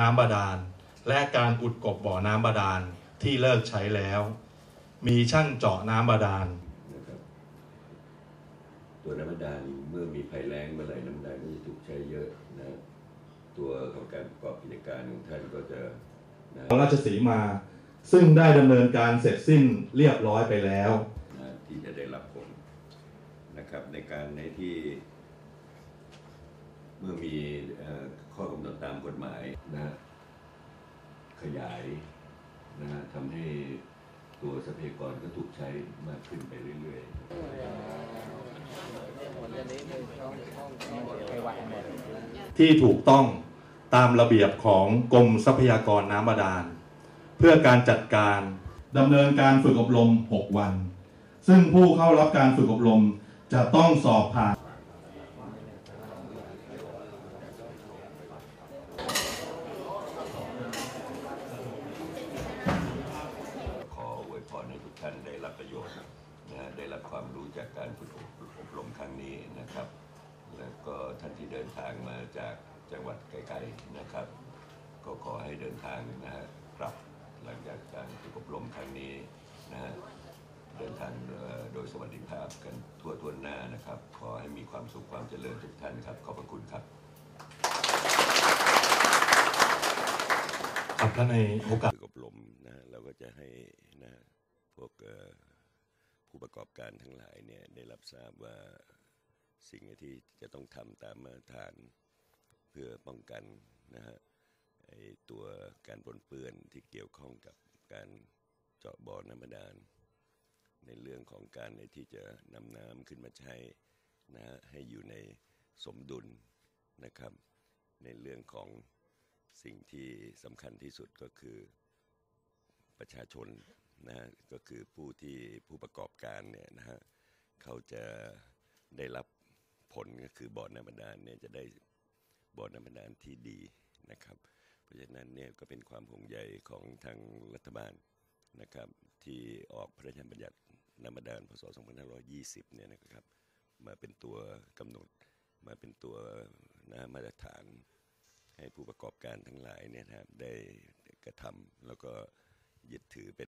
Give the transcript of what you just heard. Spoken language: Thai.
น้ำบาดาล และการอุดกบบ่อน้ำบาดาลที่เลิกใช้แล้ว มีช่างเจาะน้ำบาดาลนะครับตัวน้ำมันดาลเมื่อมีภัยแล้งเมื่อไหร่น้ำมันดาลก็จะถูกใช้เยอะนะตัวของการประกอบกิจการของท่านก็จะนะของราชสีมา ซึ่งได้ดำเนินการเสร็จสิ้นเรียบร้อยไปแล้วนะที่จะได้รับผลนะครับในการในที่ เมื่อมีเอ่อข้อกำหนดตามกฎหมายนะ ขยายนะฮะทำให้ตัวทรัพยากรก็ถูกใช้มากขึ้นไปเรื่อยๆ ที่ถูกต้องตามระเบียบของกรมทรัพยากรน้ำบาดาล เพื่อการจัดการดำเนินการฝึกอบรม 6 วัน ซึ่งผู้เข้ารับการฝึกอบรมจะต้องสอบผ่าน ขออวยพรให้ ทุกท่านได้รับประโยชน์นะฮะได้รับความรู้จากการฝึกอบรมครั้งนี้นะครับ แล้วก็ท่านที่เดินทางมาจากจังหวัดไกลๆนะครับ ก็ขอให้เดินทางนะฮะกลับหลังจากการฝึกอบรมครั้งนี้นะฮะเดินทางเอ่อโดยสวัสดิภาพกันทั่วทั่วหน้านะครับ ขอให้มีความสุขความเจริญทุกท่านครับ ขอบพระคุณครับครับท่านในโอกาสฝึกอบรมนะเราก็จะให้นะ พวกผู้ประกอบการทั้งหลายเนี่ยได้รับทราบว่าสิ่งที่จะต้องทำตามมาตรฐานเพื่อป้องกันนะฮะไอตัวการปนเปื้อนที่เกี่ยวข้องกับการเจาะบ่อน้ำบาดาล ในเรื่องของการในที่จะนำน้ำขึ้นมาใช้นะฮะให้อยู่ในสมดุลนะครับ ในเรื่องของสิ่งที่สำคัญที่สุดก็คือประชาชน นะฮะก็คือผู้ที่ผู้ประกอบการเนี่ยนะฮะเขาจะได้รับผลก็คือบ่อน้ำบาดาลเนี่ยจะได้บ่อน้ำบาดาลที่ดีนะครับ เพราะฉะนั้นเนี่ยก็เป็นความห่วงใยของทางรัฐบาลนะครับที่ออกพระราชบัญญัติน้ำบาดาลพศ 2520 เนี่ยนะครับมาเป็นตัวกำหนดมาเป็นตัวนะมาตรฐานให้ผู้ประกอบการทั้งหลายเนี่ยนะครับได้กระทำแล้วก็ยึดถือเป็น